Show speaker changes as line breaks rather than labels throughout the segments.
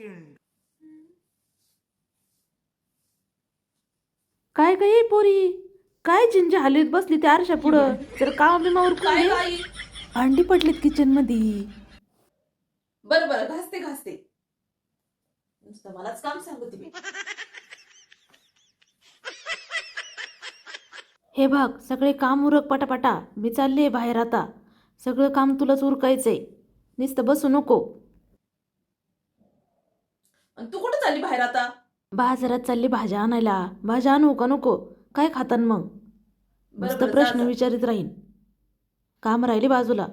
Second
काय काय पोरी? काय जिंजी हलवीत बसली त्या आरशा पुढं? जर काम बिमावर
काय बाई?
भांडी पडलीत किचनमध्ये
बरं बरं घासते घासते. नुसतं मलाच काम सांगते मी.
हे बघ सगळे काम उरक पटापटा. मी चालले बाहेर आता. सगळं काम तुलाच उरकायचंय. नुसतं बसू नको.
आणि तू कुठं चालली बाहेर आता?
बाजारात चालली भाज्या आणायला. भाज्या आणू का नको? काय खातान मग?
बरं,
मस्त
बरं,
प्रश्न
जा.
विचारित राहीन. काम राहिले बाजूला.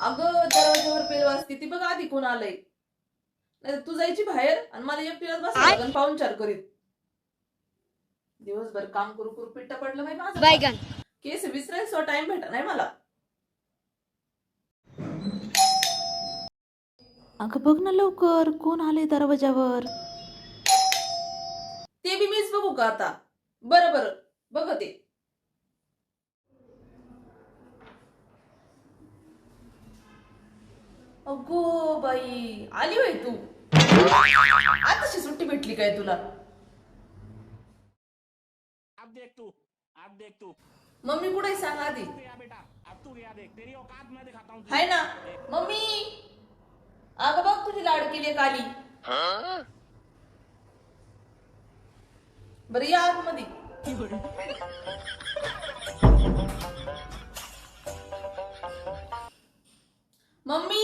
अगं दरवाज्यावर पेल वाजते. ती बघ आधी कोण आलंय. नाही तू जायची बाहेर आणि मला एकटीलाच बस पाहुणचार करीत. दिवसभर काम करू करू पिट्टा पडलं माहिती माझं. केस विसरायचो टाइम भेटा नाही मला.
अगं बघ ना लवकर कोण आले दरवाजावर
ते बी मीच बघू का आता? बरं बरं बघते अगो बाई आली बाई तू. आताशी सुट्टी भेटली काय तुला?
अब देख तू अब देख तू.
मम्मी कुठे सांग आधी.
गया बेटा अब तू गया देख. तेरी औकात मैं दिखाता हूँ
हाय ना. मम्मी. अगं बघ तुझी लाडकी केली आली. काली बरं या आतमध्ये. मम्मी!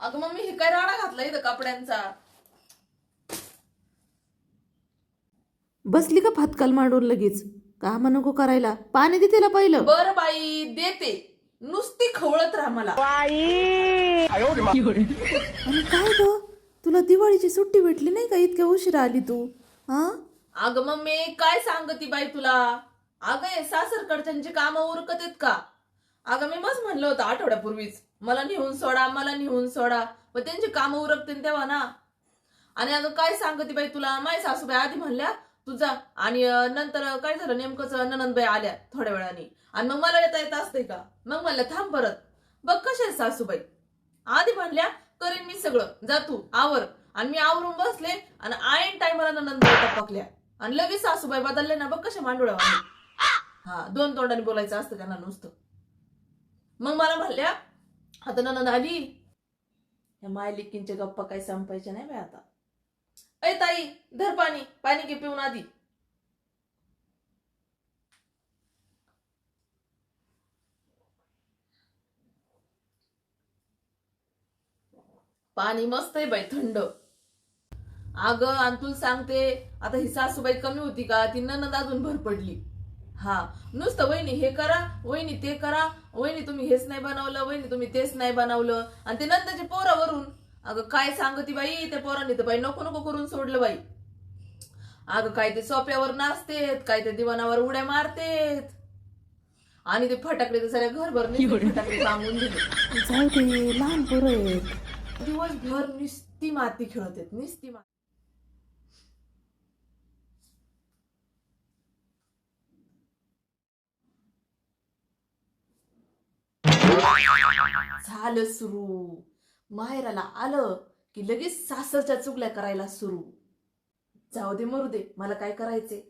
अगं मम्मी हे काय राडा घातला इथं कपड्यांचा?
बसली का फातकाल मांडून लगेच? काम नको करायला. पाणी दे तिला पहिलं.
बर बाई देते. नुसती खवळत राहा मला.
आणि काय ग? तुला दिवाळीची सुट्टी भेटली नाही का? इतक्या उशिरा आली तू? हा?
अगं मम्मी काय सांगती बाई तुला? अगं हे सासरकडच्यांची कामं उरकत आहेत का? अगं मी मस्त म्हणलं होतं आठवड्यापूर्वीच. मला नेऊन सोडा मला नेऊन सोडा. मग त्यांची कामं उरकतील तेव्हा ना. आणि अगं काय सांगते बाई तुला? माय सासूबाई आधी म्हणल्या तुझा. आणि नंतर काय झालं? नेमकंच ननंदबाई आल्या थोड्या वेळाने. आणि मग मला येता येत असते का? मग म्हणलं थांब परत. बघ कशा सासूबाई. आधी म्हणल्या करीन मी सगळं. जा तू आवर. आणि मी आवरून बसले आणि आईन टायमाला ननंदबाई टपकल्या. आणि लगेच सासूबाई बदलले ना बघ कशा मांडोळ्या हा दोन तोंडाने बोलायचं असतं त्यांना नुसतं. मग मला म्हणल्या आता ननंद आली. या मायलिकींच्या गप्पा काही संपायच्या नाही बाई आता. ऐ ताई धर पाणी. पाणी घे पिऊन आधी. पाणी मस्त आहे बाई थंड. अगं आणि तुला सांगते आता ही सासूबाई कमी होती का ती ननंद अजून भर पडली. हा नुसतं वहिनी हे करा वहिनी ते करा वहिनी तुम्ही हेच नाही बनवलं वहिनी तुम्ही तेच नाही बनवलं आणि ते नंतरचे पोरावरून अगं काय सांगती बाई त्या पोरांनी तर बाई नको नको करून सोडलं बाई. अगं काय ते सोप्यावर नाचतेत काय ते दिवाणावर उड्या मारतेत. आणि ते फटाकडे तर सगळ्या घरभर फटाकडे सांगून दिले.
जाऊ दे लहान पोरं आहेत.
दिवसभर नुसती माती खेळत आहेत नुसती माती झालं सुरू. माहेराला आलं की लगेच सासरच्या चुगल्या करायला सुरू. जाऊ दे मरू दे मला काय करायचे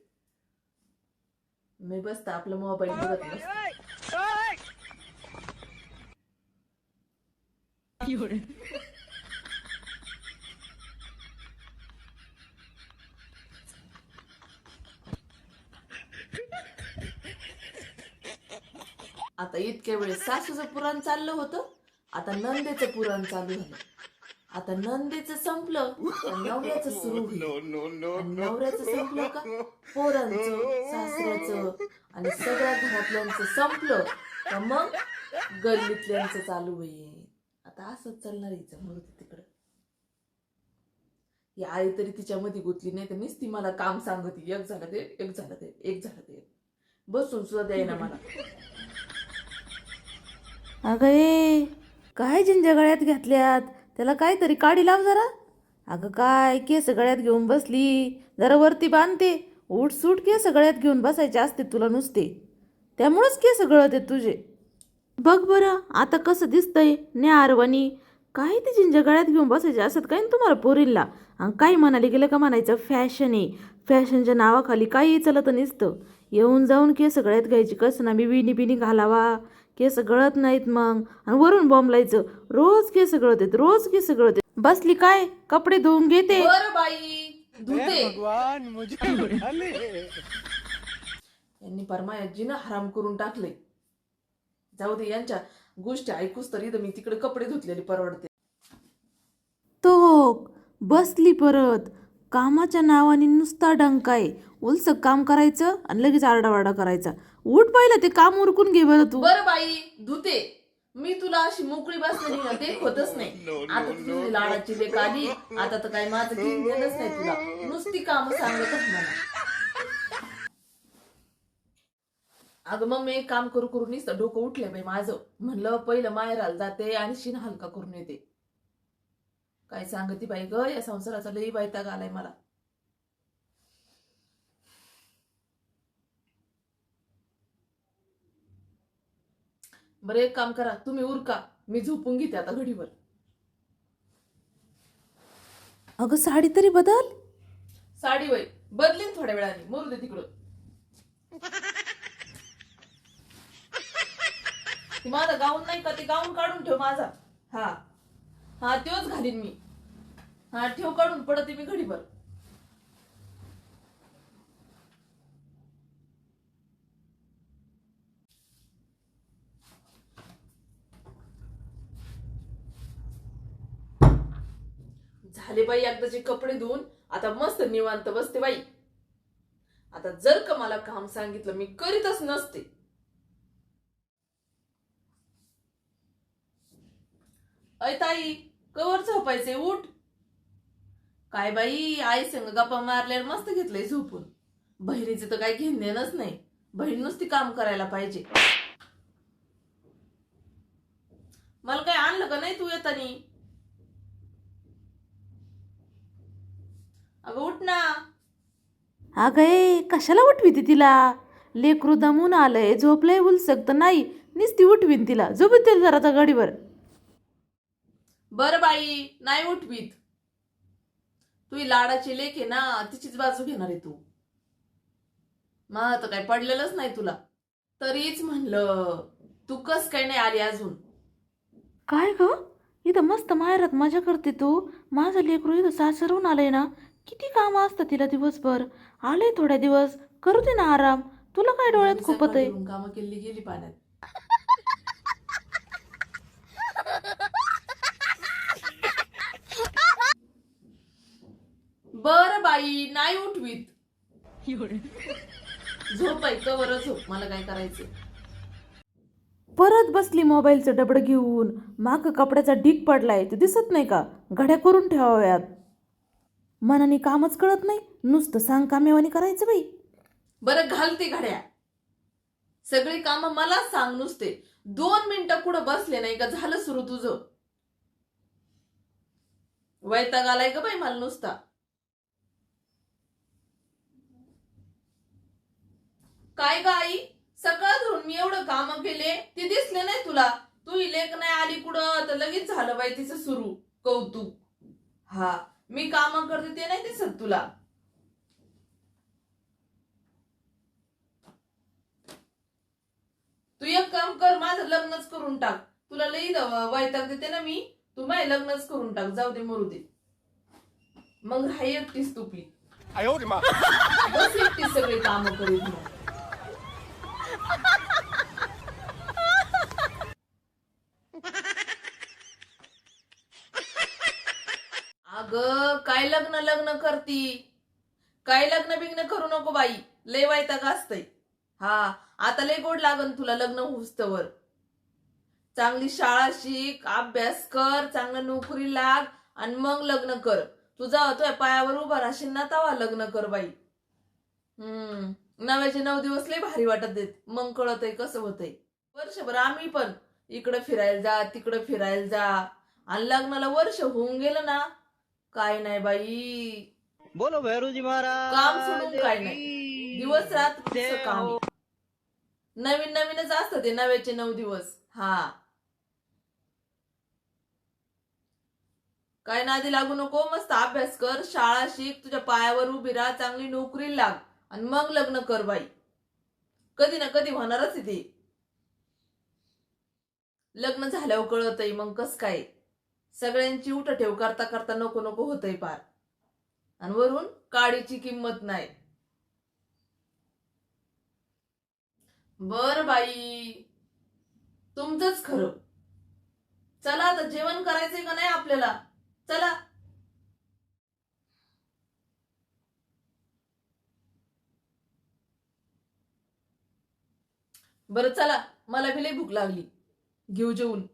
मी बसता आपलं मोबाईल बघत बसते. आता इतक्या वेळेस सासूचं पुराण चाललं होतं. आता नंदेचं पुराण चालू झालं. आता नंदेचं संपलं तर नवऱ्याचं सुरू होईल. नवऱ्याचं संपलं का? पोरांचं सासऱ्याचं आणि सगळ्या घरातल्यांचं संपलं का मग गल्लीतल्यांचं चालू होईल. आता असंच चालणार हिचं मृत्यू तिकडं. ही आई तरी तिच्यामध्ये गुतली नाही तर नुसती मला काम सांगती. एक झालं ते एक झालं ते एक झालं ते. बसून सुद्धा द्यायना मला.
अगं ए काय जिंजा गळ्यात घातल्यात? त्याला काहीतरी काढी लाव जरा. अगं काय केस गळ्यात घेऊन बसली? जरा वरती बांधते. उठ सूट केस गळ्यात घेऊन बसायचे असते तुला नुसते. त्यामुळंच केस गळते तुझे. बघ बरं आता कसं दिसतंय आरवाणी काही ते जिंजा गळ्यात घेऊन बसायचे असत काय तुम्हाला पोरींला? आणि काही म्हणाले गेलं का म्हणायचं फॅशन आहे. फॅशनच्या नावाखाली काही चलत नसतं. येऊन जाऊन केस गळ्यात घ्यायची कसं ना मी विणी बिनी घालावा. केस गळत नाहीत मग. आणि वरून बॉम्बलायचं रोज केस गळत आहेत रोज केस गळत आहेत. बसली काय? कपडे धुवून घेते.
बर बाई धुते.
भगवान मुझे उठा ले
यांनी परमायाजीनं हराम करून टाकले जाऊ दे यांच्या गोष्टी ऐकूच तर मी तिकडे कपडे धुतलेले परवडते.
तो बसली परत. कामाच्या नावाने नुसता डंकाय उलस काम करायचं आणि लगेच आरडावारडा करायचा. उठ पाहिलं ते काम उरकून घे बरं तू.
बर बाई धुते. मी तुला अशी मोकळी बसलेली ना ते होतच नाही. आता तुझी लाडाची लेख आली. आता तर काय माझं घेणच नाही तुला. नुसती काम सांगतच मला. अगं मग मी एक काम करू करू. नुसतं डोकं उठले बाई माझं. म्हणलं पहिलं माहेराला जाते आणि शिन हलका करून येते. काय सांगती बाई ग या संसाराचा लई वैताग आलाय मला. बरं एक काम करा तुम्ही उरका. मी झोपून घेते आता घडीवर.
अगं साडी तरी बदल.
साडी वय बदलीन थोड्या वेळाने मरू दे तिकडं ते माझा गाऊन नाही का ते गाऊन काढून ठेव माझा. हा. हा तोच घालीन मी. हा ठेव काढून पडते मी घडीभर. झाले बाई एकदाचे कपडे धुवून. आता मस्त निवांत बसते बाई. आता जर का मला काम सांगितलं मी करीतच नसते. अय ताई कवर झोपायचे उठ. काय बाई आई संग गप्पा मारल्यावर मस्त घेतलंय झोपून. बहिणीचं तर काही घेणेच नाही. बहीण नुसती काम करायला पाहिजे. मला काय आणलं का नाही तू येतानी? अगं उठ ना.
अगं ए कशाला उठवी ती तिला? लेकरू दमून आलंय झोपलंय उलसक तर नाही. नुसती उठवीन तिला. झोपून तिला जरा आता गाडीवर.
बर बाई नाही उठवीत. तू लाडाची लेक आहे ना तिचीच बाजू घेणार आहे तू. मला तर काय पडलेलंच नाही तुला. तरीच म्हणलं तू कस काय नाही आली अजून?
काय ग? इथं मस्त माहेरात मजा करते तू. माझं लेकरू इथं सासरवून आलंय ना. किती कामं असतात तिला दिवसभर. आलंय थोड्या दिवस. करू दे ना आराम. तुला काय डोळ्यात खुपत आहे.
कामं केली गेली पाण्यात बर बाई नाही उठवीत. झोप आहे कवर झोप. मला काय करायचं
परत बसली मोबाईलचं डबडं घेऊन. माग कपड्याचा ढीक पडलाय ते दिसत नाही का? घड्या करून ठेवाव्यात. मनाने कामच कळत नाही. नुसतं सांग कामेवानी करायचं बाई.
बरं घालते घड्या. सगळी कामं मला सांग नुसते. दोन मिनिटं पुढं बसले नाही का? झालं सुरू तुझं. वैताग आलाय का बाई मला नुसता. काय ग आई? सकाळ धरून मी एवढं काम केले ते दिसले नाही तुला? तू इलेक नाही आली कुठं? तर लगेच झालं बाई तिचं सुरू. कौतुक. हा मी काम करते ते नाही दिसत तुला. तू एक काम कर माझं लग्नच करून टाक. तुला लई वैताग देते ना मी. तू माझे लग्नच करून टाक. जाऊ दे मरू दे. मग
हाय एकटीस तुपी.
बस एकटीच सगळी काम करीत मग. अग काय लग्न लग्न करती? काय लग्न बिग्न करू नको बाई. लय वैताग असतंय. हा आता लय गोड लागन तुला लग्न हुस्तवर चांगली शाळा शिक अभ्यास कर चांगलं नोकरी लाग आणि मग लग्न कर. तुझा तुझ्या पायावर उभा राशील ना तवा लग्न कर बाई. हम्म. नव्याचे नऊ दिवस लय भारी वाटत देत मग कळत आहे कसं होतंय. वर्षभर आम्ही पण इकडं फिरायला जा तिकडं फिरायला जा. आणि लग्नाला वर्ष होऊन गेलं ना काय नाही बाई.
बोलो भैरूजी महाराज.
काम सोडून काय नाही. दिवस रात नुसतं काम. नवीन नवीनच असतं ते नव्याचे नऊ दिवस. हा. काय नादी लागू नको मस्त अभ्यास कर शाळा शिक तुझ्या पायावर उभी राहा चांगली नोकरी लाग. आणि मग लग्न कर बाई. कधी ना कधी होणारच आहे ते. लग्न झाल्यावर कळतय मग कस काय? सगळ्यांची उठ ठेव करता करता नको नको होतय पार. आणि वरून काडीची किंमत नाही. बर बाई. तुमचंच खरं. चला आता जेवण करायचंय का नाही आपल्याला? चला. बरं चला. मला बी भूक लागली. घेऊ जेवून.